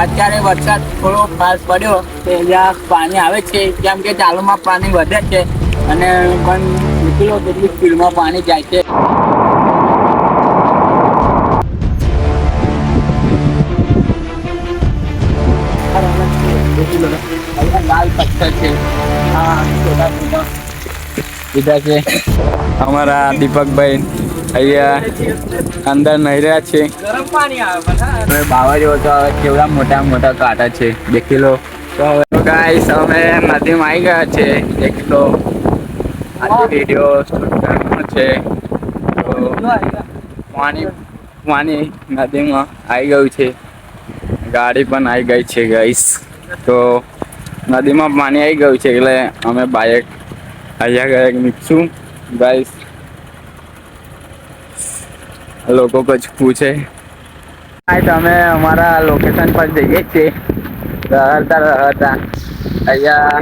અત્યારે વરસાદ થોડો ખાસ પડ્યો તો અહીંયા પાણી આવે છે, કેમ કે ચાલુમાં પાણી વધે છે અને પણ નીકળો કેટલી સ્પીડમાં પાણી જાય છે. છે. અમારા દીપકભાઈ અહીંયા અંદર નહીં રહ્યા છે આવે હવે બાવા જેવો તો હવે કેવડા મોટા મોટા કાંટા છે. દેખી લો તો હવે ગાઈસ અમે નદીમાં આવી ગયા છે. એક તો આજે વીડિયો શૂટ કરવાનો છે. તો પાણી પાણી નદીમાં આવી ગયું છે. ગાડી પણ આવી ગઈ છે ગાઈસ તો નદીમાં પાણી આવી ગયું છે એટલે અમે બાઇક અહીંયા ગયા નીકળશું ગાઈસ લોકો કચ્છ પૂછે. હાય તમે અમારા લોકેશન પર જઈએ છીએ હરતા હરતા અહીંયા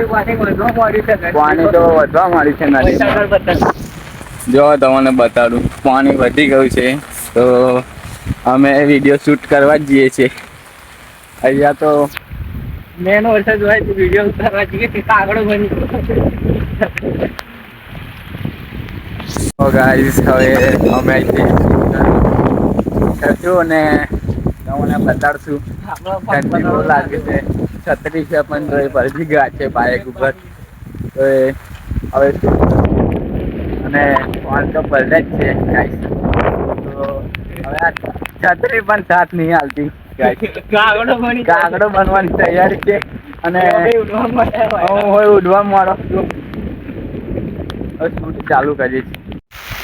પાણી તો વધવા માંડ્યું છે નદી જો તમને બતાડું પાણી વધી ગયું છે. તો અમે વીડિયો શૂટ કરવા જ જઈએ છીએ. અહીંયા તો મેન વરસાદ હોય તો વીડિયો ઉતારવા જઈએ તે કાગડો બની તો ગાઈસ હવે અમે અહીંથી કરશું અને તમને બતાડશું ઠંડી બહુ લાગે છે. છત્રી છે ભરજી ગયા છે બાઇક ઉપર. તો એ હવે શું અને ફોન તો પડે જ છે ગાઈસ. તો હવે આ છત્રી પણ સાથ નહીં હાલતી કાગડો કાગડો બનવાની તૈયારી છે. અને ઉડવા હું હોય ઉડવા શૂટ ચાલુ છીએ?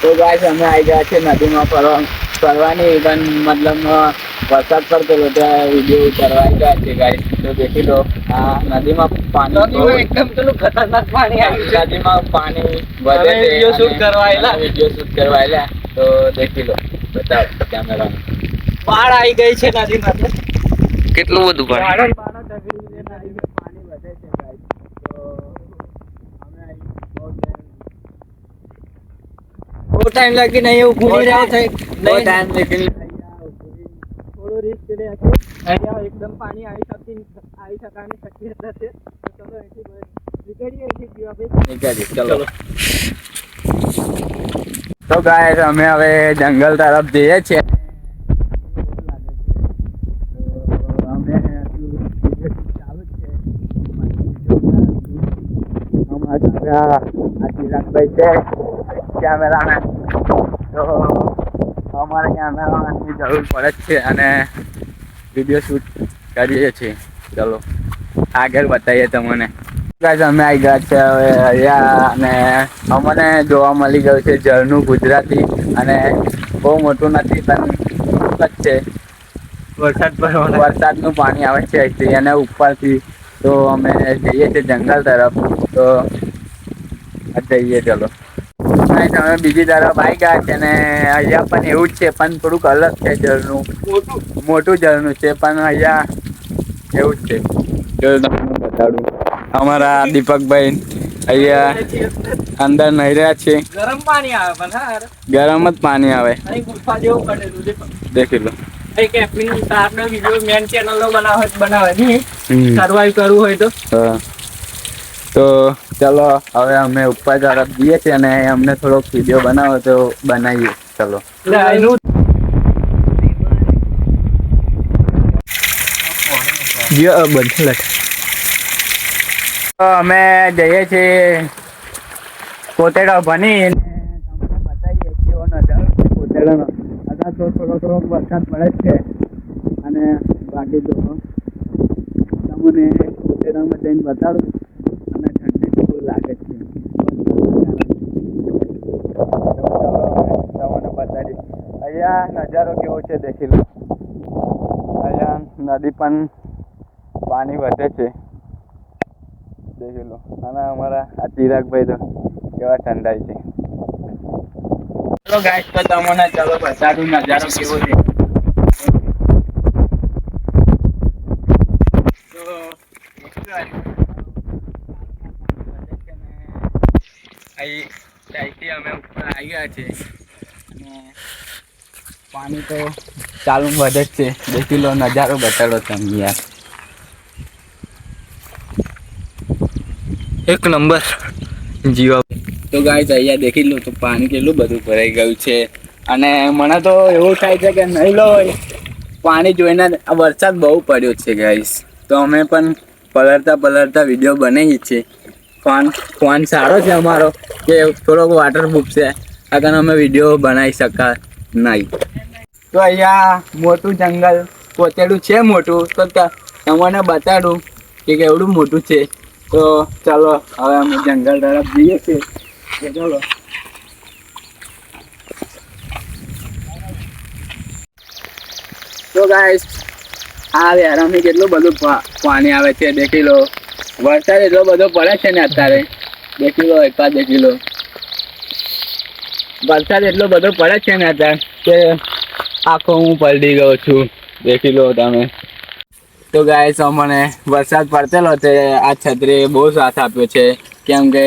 તો ગાઈસ અમે આવી ગયા છે નદીમાં ફરવા ફરવાની ઇવન મતલબ વરસાદ પડતો હતો ત્યાં વીડિયો કરવા ગયા છે ગાઈસ તો દેખી લો આ નદીમાં પાણી એકદમ પેલું ખતરનાક પાણી આવ્યું છે. નદીમાં પાણી વધે વીડિયો શૂટ કરવા. વીડિયો શૂટ કરવાયેલા તો દેખી લો બતાવ કેમેરા બાળ આવી ગઈ છે નદીમાં. તો. કેટલું બધું પાણી બાળો બાળો ઢગલી ને આવી ગઈ. પાણી વધે છે ગાઈસ તો અમે અહીં બહુ બહુ ટાઈમ લાગી નહીં એવું ભૂલી રહ્યા છે બહુ ટાઈમ લેકિન થોડો રિસ્ક લે અહીંયા એકદમ પાણી આવી શકતી આવી શકવાની શક્યતા છે તો ચલો અહીંથી બસ નીકળીએ અહીંથી જીવાભાઈ નીકળીએ ચલો તો ગાય અમે હવે જંગલ તરફ જઈએ છીએ કેમેરામેન તો અમારે કેમેરામેનની જરૂર પડે જ છે અને વીડિયો શૂટ કરીએ છીએ. ચલો આગળ બતાવીએ તમને. અમે આવી ગયા છે હવે અહીંયા અને અમને જોવા મળી ગયું છે જળનું ગુજરાતી અને બહુ મોટું નથી પણ જ છે. વરસાદ પર વરસાદનું પાણી આવે છે અહીંથી અને ઉપરથી તો અમે જઈએ છીએ જંગલ તરફ. તો જઈએ ચલો. ગાઈસ, તમે બીજી તરફ આવી ગયા છે ને અહીંયા પણ એવું જ છે પણ થોડુંક અલગ છે જળનું. મોટું? જળનું છે પણ અહીંયા એવું જ છે. જો તમને બતાડું અમારા દીપકભાઈ અહીંયા અંદર નહીં રહ્યા છે. ગરમ પાણી આવે પણ ગરમ જ પાણી આવે. દેખી. લો. કેમ્પિંગ તારનો વીડિયો મેન ચેનલો બનાવે બનાવે. સર્વાઈવ કરવું હોય તો. હા. તો ચલો હવે અમે ઉપર તરફ જઈએ છીએ અને અમને થોડોક વીડિયો બનાવો તો બનાવીએ. ચલો. અમે જઈએ છીએ કોતેડા ભણી બતાવીએ કેવો નજારો કોતેડાનો અત્યારે તો થોડો થોડો વરસાદ પડે છે અને બાકી તો તમને કોતેડામાં જઈને બતાડું. લાગે છે. અહીંયા નજારો કેવો છે દેખી લો. અહીંયા નદી પણ પાણી વધે છે. દેખી લો. અને અમારા આ ચિરાગભાઈ તો કેવા ઠંડાય છે. ચલો ગાઈસ તો તમને ચલો બતાડું નજારો કેવો છે. પાણી તો ચાલુ વધે જ છે. બે કિલો નજારો બતાડો તમે યાર. એક નંબર. જીવા. તો ગાય અહીંયા દેખી લો, તો પાણી કેટલું બધું ભરાઈ ગયું છે. અને મને તો એવું થાય છે કે નહીં લો, પાણી જોઈને વરસાદ બહુ પડ્યો છે ગાઈસ તો અમે પણ પલળતા પલળતા વીડિયો બનાવીએ છીએ. ફોન ફોન સારો છે અમારો, કે થોડોક વોટરપ્રૂફ છે. આગળ અમે વીડિયો બનાવી શકા નહીં. તો અહીંયા મોટું જંગલ, પોતેડું છે મોટું, તો તમને બતાડું કે કેવડું મોટું છે. તો ચાલો, હવે અમે જંગલ તરફ જઈએ છીએ. ચાલો. તો ગાઈસ આ વેરામાં કેટલું બધું પાણી આવે છે, દેખી લો. વરસાદ એટલો બધો પડે છે ને અત્યારે. બે કિલો એકાદ બે કિલો. વરસાદ એટલો બધો પડે છે ને અત્યારે કે આખો હું પલટી ગયો છું. બે કિલો તમે. તો ગાઈસ મને વરસાદ પડતેલો છે આ છત્રીએ બહુ સાથ આપ્યો છે. કેમ કે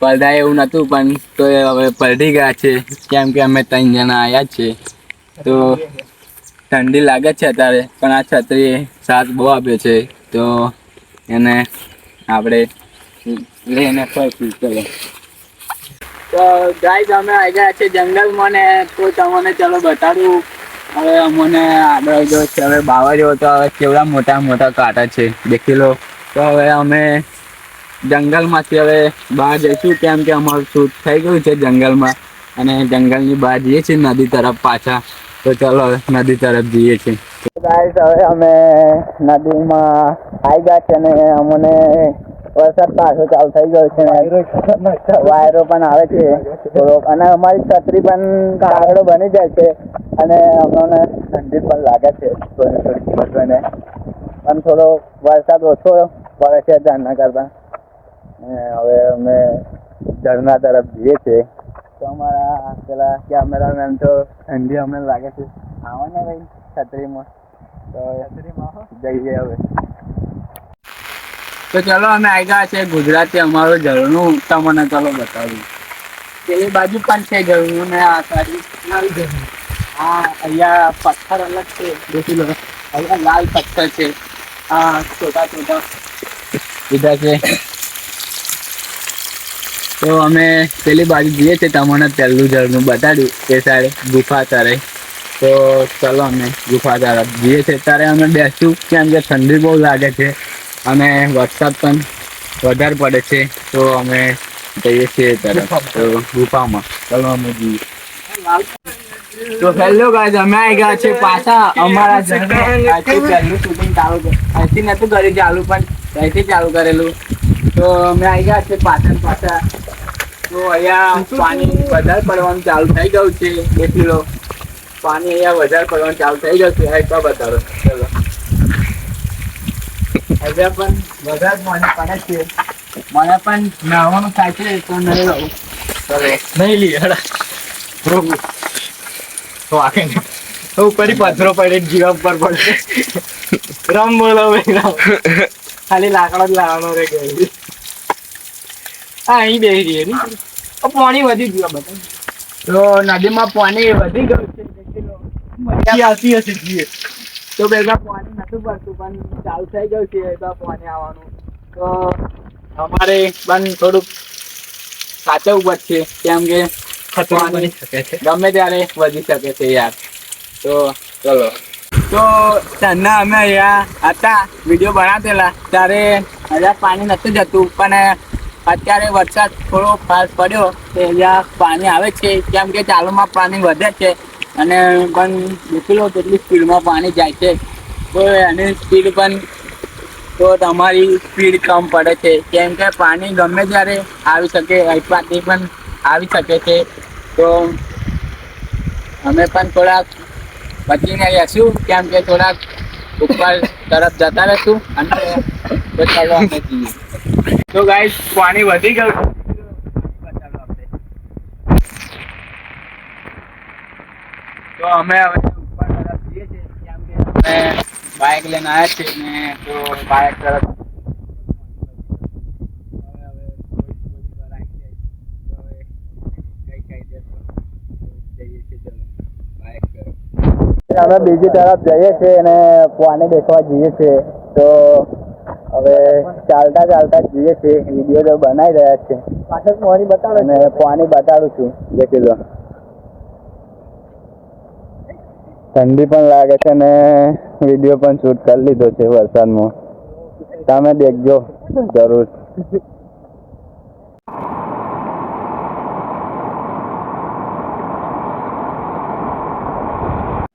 પલટાય એવું નહોતું, પણ તો હવે પલટી ગયા છે. કેમ કે અમે ત્રણ જણા આવ્યા છીએ તો ઠંડી લાગે છે અત્યારે, પણ આ છત્રીએ સાથ બહુ આપ્યો છે. તો એને આપણે લઈને ફરશું, ચલો. તો ગાઈઝ અમે આવી ગયા છે જંગલમાં ને તો તમને ચલો બતાડું. હવે અમને આગળ જો છે, હવે બાવા જેવો તો હવે કેવડા મોટા મોટા કાંટા છે, દેખી લો. તો હવે અમે જંગલમાંથી હવે બહાર જઈશું, કેમ કે અમારું શૂટ થઈ ગયું છે જંગલમાં. અને જંગલની બહાર જઈએ છીએ, નદી તરફ પાછા. તો ચલો નદી તરફ જઈએ છીએ. ગાઈસ હવે અમે નદીમાં આવી ગયા છે ને અમને વરસાદ પાછો ચાલુ થઈ ગયો છે વાયરો પણ આવે છે. અને અમારી છત્રી પણ કાગડો બની જાય છે અને અમને ઠંડી પણ લાગે છે. થોડી થોડી બધાને પણ થોડો વરસાદ ઓછો પડે છે ઝરણા કરતા. હવે અમે ઝરના તરફ જઈએ છીએ. તો અમારા પેલા કેમેરામેન તો ઠંડી અમને લાગે છે. આવો ને ભાઈ છત્રીમાં. તો ચલો અમે આવી છે ગુજરાતી અમારો ઝરણું તમને ચલો બતાવું. પેલી બાજુ પણ છે ઝરણું ને આ લાલ અહીંયા પથ્થર અલગ છે. અહીંયા લાલ પથ્થર છે. આ છોટા છોટા. બીજા છે. તો અમે પેલી બાજુ જઈએ છીએ તમને પહેલું ઝરણું બતાડ્યું. તે સારે ગુફા તરે. તો ચલો અમે ગુફા તરફ જઈએ છીએ. ત્યારે અમે બેસું કેમ કે ઠંડી બહુ લાગે છે અને વરસાદ પણ વધારે પડે છે, તો અમે જઈએ છીએ તરફ. તો ગુફામાં. ચલો અમે જઈએ. તો હેલો ગાઈઝ અમે આવી ગયા છે પાછા અમારા અહીંથી પહેલું શૂટિંગ ચાલુ અહીંથી નહોતું કર્યું ચાલુ, પણ અહીંથી ચાલુ કરેલું. તો અમે આવી ગયા છે પાછળ પાછા. તો અહીંયા પાણી વધારે પડવાનું ચાલુ થઈ ગયું છે લો પાણી અહીંયા વધારે પડવાનું ચાલુ થઈ જશે હા તો બતાડો. ચલો. અહીંયા પણ વધારે મને પડે છે. મને પણ નાવાનું થાય છે, તો નહીં રહું નહીં લી, હડા. તો આખે હું ઉપર પથરો પડે જીવા પર પડે. રામ બોલો ભાઈ રામ. ખાલી લાકડો જ લાવવાનો રે ગઈ હા અહીં બેસી રહીએ પાણી વધી ગયું બધા. તો નદીમાં પાણી વધી ગયું મચ્છી આવતી હશે જીએ તો પેલા પાણી નતું પડતું પણ ચાલુ થઈ ગયું છે તો પાણી આવવાનું. તો અમારે પણ થોડુંક સાચવવું પડશે કેમ કે ખતરો બની શકે છે. ગમે ત્યારે વધી શકે છે યાર. તો ચલો. તો તને અમે અહીંયા હતા વીડિયો બનાવેલા ત્યારે અહીંયા પાણી નતું જતું પણ અત્યારે વરસાદ થોડો ફાસ્ટ પડ્યો તો અહીંયા પાણી આવે છે કેમ કે ચાલુમાં પાણી વધે છે. અને પણ દેખી કેટલી સ્પીડમાં પાણી જાય છે. તો એની સ્પીડ પણ, તો તમારી સ્પીડ કમ પડે છે. કેમ કે પાણી ગમે ત્યારે આવી શકે અહીંથી પણ આવી શકે છે. તો અમે પણ થોડાક બચીને રહેશું, કેમ કે થોડાક ઉપર તરફ જતા રહેશું અને તો ચાલો તો ગાઈસ પાણી વધી ગયું બતાવો આપણે. તો અમે હવે ઉપર તરફ જઈએ છીએ કેમ કે અમે બાઇક લઈને આવ્યા છીએ ને તો બાઇક તરફ અમે બીજી તરફ જઈએ છીએ અને પાણી દેખવા જઈએ છીએ તો હવે ચાલતા ચાલતા જઈએ છીએ. વીડિયો તો બનાવી રહ્યા છે. પાછળ પાણી બતાવે અને પાણી બતાડું છું. દેખી લો. ઠંડી પણ લાગે છે ને વીડિયો પણ શૂટ કરી લીધો છે વરસાદમાં. તમે દેખજો જરૂર.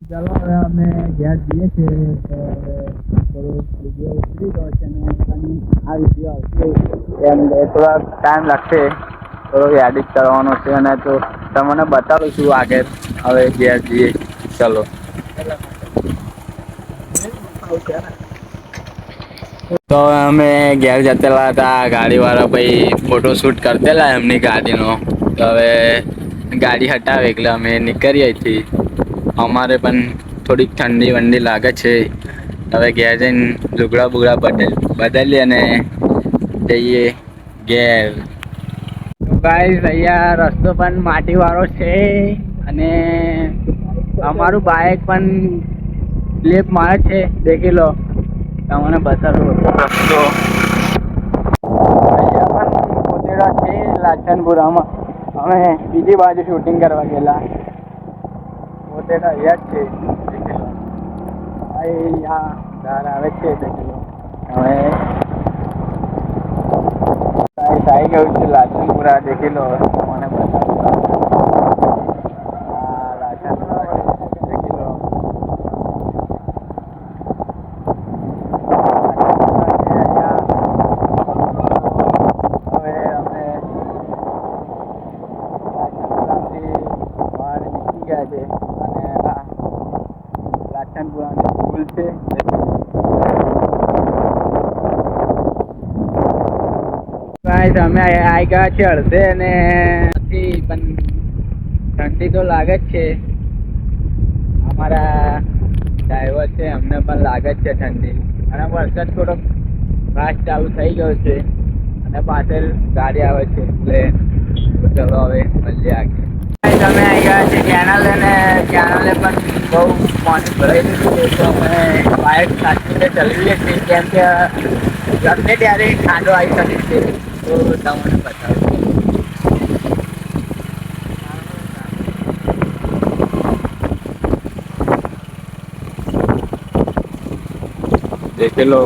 ચાલો હવે અમે ઘેર જઈએ છીએ તો હવે વીડિયો ઉતરી ગયો છે અને પણ આ વીડિયો આવશે એમ થોડા ટાઈમ લાગશે. થોડો એડિટ કરવાનો છે અને તો તમને બતાવું છું આગળ. હવે ઘેર જઈએ. ચલો. તો અમે ઘેર જતેલા હતા, ગાડીવાળા ભાઈ ફોટો શૂટ કરતેલા એમની ગાડીનો. તો હવે ગાડી હટાવે એટલે અમે નીકળીએ છીએ અમારે પણ થોડીક ઠંડી વંડી લાગે છે. હવે ઘેર જઈને લુગડા બુગડા બદલ, બદલીએ અને જઈએ ઘેર. ગાઈસ અહીંયા રસ્તો પણ માટીવાળો છે અને અમારું બાઇક પણ સ્લીપ મારે છે દેખી લો તમને બતાવું રસ્તો અહીંયા છે લાચનપુરામાં અમે બીજી બાજુ શૂટિંગ કરવા ગયેલા. પોતેડા જ છે. લો ધાર આવે છે હવે ગયું છે લાચનપુરા દેખી લો મને બતાવું આ લાચનપુરા છે, દેખી લો હવે અમે રાજસ્થાનથી બહાર નીકળી ગયા છે અને આ રાજસ્થાનપુરાની સ્કૂલ છે ગાઈસ અમે આવી ગયા છે અડધે અને પણ ઠંડી તો લાગે જ છે. અમારા ડ્રાઈવર છે, અમને પણ લાગે જ છે ઠંડી. અને વરસાદ થોડોક ફાસ્ટ ચાલુ થઈ ગયો છે. અને પાછળ ગાડી આવે છે એટલે ચલો હવે મળીએ આગળ. તમે આવી ગયા છે કેનલ અને કેનલે પણ બહુ પાણી ભરાઈ દીધું તો અમે બાઇક સાચવીને ચલાવીએ છીએ, કેમ કે ગમે ત્યારે ખાડો આવી શકે છે. તો તમને બતાવું. દેખે લો